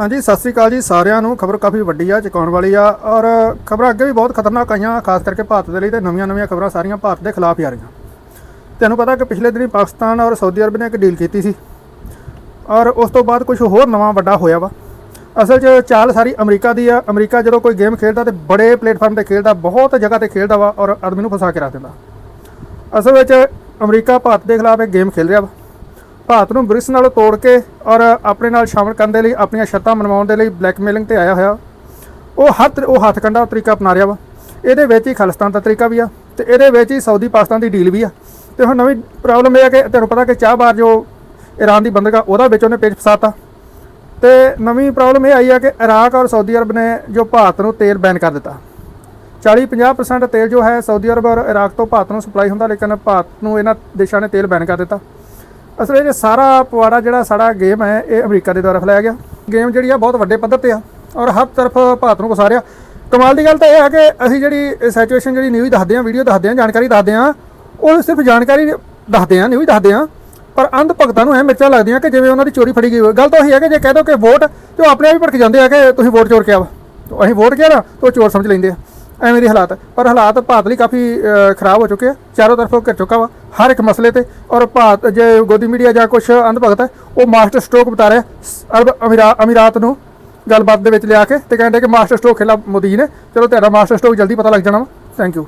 ਹਾਂਜੀ, ਸਤਿ ਸ੍ਰੀ ਅਕਾਲ ਜੀ ਸਾਰਿਆਂ ਨੂੰ। ਖਬਰ ਕਾਫੀ ਵੱਡੀ ਆ, ਚੁਕਾਉਣ ਵਾਲੀ ਆ ਔਰ ਖਬਰਾਂ ਅੱਗੇ ਵੀ ਬਹੁਤ ਖਤਰਨਾਕ ਆਈਆਂ, ਖਾਸ ਕਰਕੇ ਭਾਰਤ ਦੇ ਲਈ ਤੇ ਨਵੀਆਂ-ਨਵੀਆਂ ਖਬਰਾਂ ਸਾਰੀਆਂ ਭਾਰਤ ਦੇ ਖਿਲਾਫ ਹੀ ਆ ਰਹੀਆਂ। ਤੁਹਾਨੂੰ ਪਤਾ ਕਿ ਪਿਛਲੇ ਦਿਨੀ ਪਾਕਿਸਤਾਨ ਔਰ ਸਾਊਦੀ ਅਰਬ ਨੇ ਇੱਕ ਡੀਲ ਕੀਤੀ ਸੀ ਔਰ ਉਸ ਤੋਂ ਬਾਅਦ ਕੁਝ ਹੋਰ ਨਵਾਂ ਵੱਡਾ ਹੋਇਆ ਵਾ। ਅਸਲ 'ਚ ਚਾਲ ਸਾਰੀ ਅਮਰੀਕਾ ਦੀ ਆ। ਅਮਰੀਕਾ ਜਦੋਂ ਕੋਈ ਗੇਮ ਖੇਡਦਾ ਤੇ ਬੜੇ ਪਲੇਟਫਾਰਮ ਤੇ ਖੇਡਦਾ, ਬਹੁਤ ਜਗ੍ਹਾ ਤੇ ਖੇਡਦਾ ਵਾ ਔਰ ਆਦਮੀ ਨੂੰ ਫਸਾ ਕੇ ਰੱਖ ਦਿੰਦਾ। ਅਸਲ ਵਿੱਚ ਅਮਰੀਕਾ ਭਾਰਤ ਦੇ ਖਿਲਾਫ ਇੱਕ ਗੇਮ ਖੇਡ ਰਿਹਾ ਵਾ। ਭਾਰਤ ਨੂੰ ਬ੍ਰਿਕਸ ਨਾਲ ਤੋੜ ਕੇ ਔਰ ਆਪਣੇ ਨਾਲ ਸ਼ਾਮਲ ਕਰਨ ਦੇ ਲਈ, ਆਪਣੀਆਂ ਸ਼ਰਤਾਂ ਮਨਵਾਉਣ ਦੇ ਲਈ ਬਲੈਕਮੇਲਿੰਗ ਤੇ ਆਇਆ ਹੋਇਆ। ਉਹ ਹੱਥ ਉਹ ਹੱਥ ਕੰਡਾ ਤਰੀਕਾ ਅਪਣਾ ਰਿਹਾ ਵਾ। ਇਹਦੇ ਵਿੱਚ ਹੀ ਖਾਲਿਸਤਾਨ ਦਾ ਤਰੀਕਾ ਵੀ ਆ ਤੇ ਇਹਦੇ ਵਿੱਚ ਹੀ ਸਾਊਦੀ ਪਾਕਿਸਤਾਨ ਦੀ ਡੀਲ ਵੀ ਆ। ਤੇ ਹੁਣ ਨਵੀਂ ਪ੍ਰੋਬਲਮ ਇਹ ਆ ਕਿ ਤੁਹਾਨੂੰ ਪਤਾ ਕਿ ਚਾਹ ਬਾਰ ਜੋ ਈਰਾਨ ਦੀ ਬੰਦਗਾ ਉਹਦਾ ਵਿੱਚ ਉਹਨੇ ਪੇਚ ਫਸਾਤਾ ਤੇ। ਨਵੀਂ ਪ੍ਰੋਬਲਮ ਇਹ ਆਈ ਆ ਕਿ ਇਰਾਕ ਔਰ ਸਾਊਦੀ ਅਰਬ ਨੇ ਜੋ ਭਾਰਤ ਨੂੰ ਤੇਲ ਬੈਨ ਕਰ ਦਿੱਤਾ। 40-50% ਤੇਲ ਜੋ ਹੈ ਸਾਊਦੀ ਅਰਬ ਔਰ ਇਰਾਕ ਤੋਂ ਭਾਰਤ ਨੂੰ ਸਪਲਾਈ ਹੁੰਦਾ, ਲੇਕਿਨ ਭਾਰਤ ਨੂੰ ਇਹਨਾਂ ਦੇਸ਼ਾਂ ਨੇ ਤੇਲ ਬੈਨ ਕਰ ਦਿੱਤਾ। ਅਸਲ ਵਿੱਚ ਸਾਰਾ ਪਵਾੜਾ ਜਿਹੜਾ ਸਾਡਾ ਗੇਮ ਹੈ, ਇਹ ਅਮਰੀਕਾ ਦੇ ਦੁਆਰਾ ਫੈਲਾਇਆ ਗਿਆ। ਗੇਮ ਜਿਹੜੀ ਆ, ਬਹੁਤ ਵੱਡੇ ਪੱਧਰ ਤੇ ਆ ਔਰ ਹਰ ਤਰਫ ਭਾਰਤ ਨੂੰ ਘੁਸਾ ਕਮਾਲ ਦੀ ਗੱਲ ਤਾਂ ਇਹ ਹੈ ਕਿ ਅਸੀਂ ਜਿਹੜੀ ਸਿਚੁਏਸ਼ਨ ਜਿਹੜੀ ਨਿਊਜ਼ ਦੱਸਦੇ ਆ ਵੀਡੀਓ ਦੱਸਦੇ ਆ, ਜਾਣਕਾਰੀ ਦੱਸਦੇ ਆ, ਉਹ ਸਿਰਫ ਜਾਣਕਾਰੀ ਦੱਸਦੇ ਆ ਨਿਊਜ਼ ਦੱਸਦੇ ਆ, ਪਰ ਅੰਧ ਭਗਤਾਂ ਨੂੰ ਇਹ ਮਿਰਚਾਂ ਲੱਗਦੀਆਂ ਕਿ ਜਿਵੇਂ ਉਹਨਾਂ ਦੀ ਚੋਰੀ ਫੜੀ ਗਈ ਹੋਵੇ। ਗੱਲ ਤਾਂ ਉਹੀ ਹੈ ਕਿ ਜੇ ਕਹਿ ਦੋ ਕਿ ਵੋਟ, ਤੇ ਉਹ ਆਪਣੇ ਆਪ ਹੀ ਭੜਕ ਜਾਂਦੇ ਆ ਕਿ ਤੁਸੀਂ ਵੋਟ ਚੋਰ ਕਿਹਾ ਵਾ। ਤਾਂ ਅਸੀਂ ਵੋਟ ਕਿਹਾ ਨਾ, ਤਾਂ ਉਹ ਚੋਰ ਸਮਝ ਲੈਂਦੇ ਆ। ਐਵੇਂ ਦੇ ਹਾਲਾਤ। ਪਰ ਹਾਲਾਤ ਭਾਰਤ ਲਈ ਕਾਫੀ ਖਰਾਬ ਹੋ ਚੁੱਕੇ ਆ। ਚਾਰੋਂ ਤਰਫੋਂ ਘਿਰ ਚੁੱਕਾ ਵਾ। ਹਰ ਇੱਕ ਮਸਲੇ ਤੇ। ਔਰ ਭਾਰਤ ਜੇ ਗੋਦੀ ਮੀਡੀਆ ਜਾਂ ਕੁਝ ਅੰਧ ਭਗਤ ਹੈ, ਉਹ ਮਾਸਟਰ ਸਟ੍ਰੋਕ ਬਤਾ ਰਿਹਾ ਅਰਬ ਅਮੀਰਾ, ਅਮੀਰਾਤ ਨੂੰ ਗੱਲਬਾਤ ਦੇ ਵਿੱਚ ਲਿਆ ਕੇ ਤੇ ਕਹਿੰਦੇ ਕਿ ਮਾਸਟਰ ਸਟ੍ਰੋਕ ਖੇਲਾ ਮੋਦੀ ਜੀ ਨੇ। ਚਲੋ, ਤੁਹਾਡਾ ਮਾਸਟਰ ਸਟ੍ਰੋਕ ਜਲਦੀ ਪਤਾ ਲੱਗ ਜਾਣਾ ਵਾ। Thank you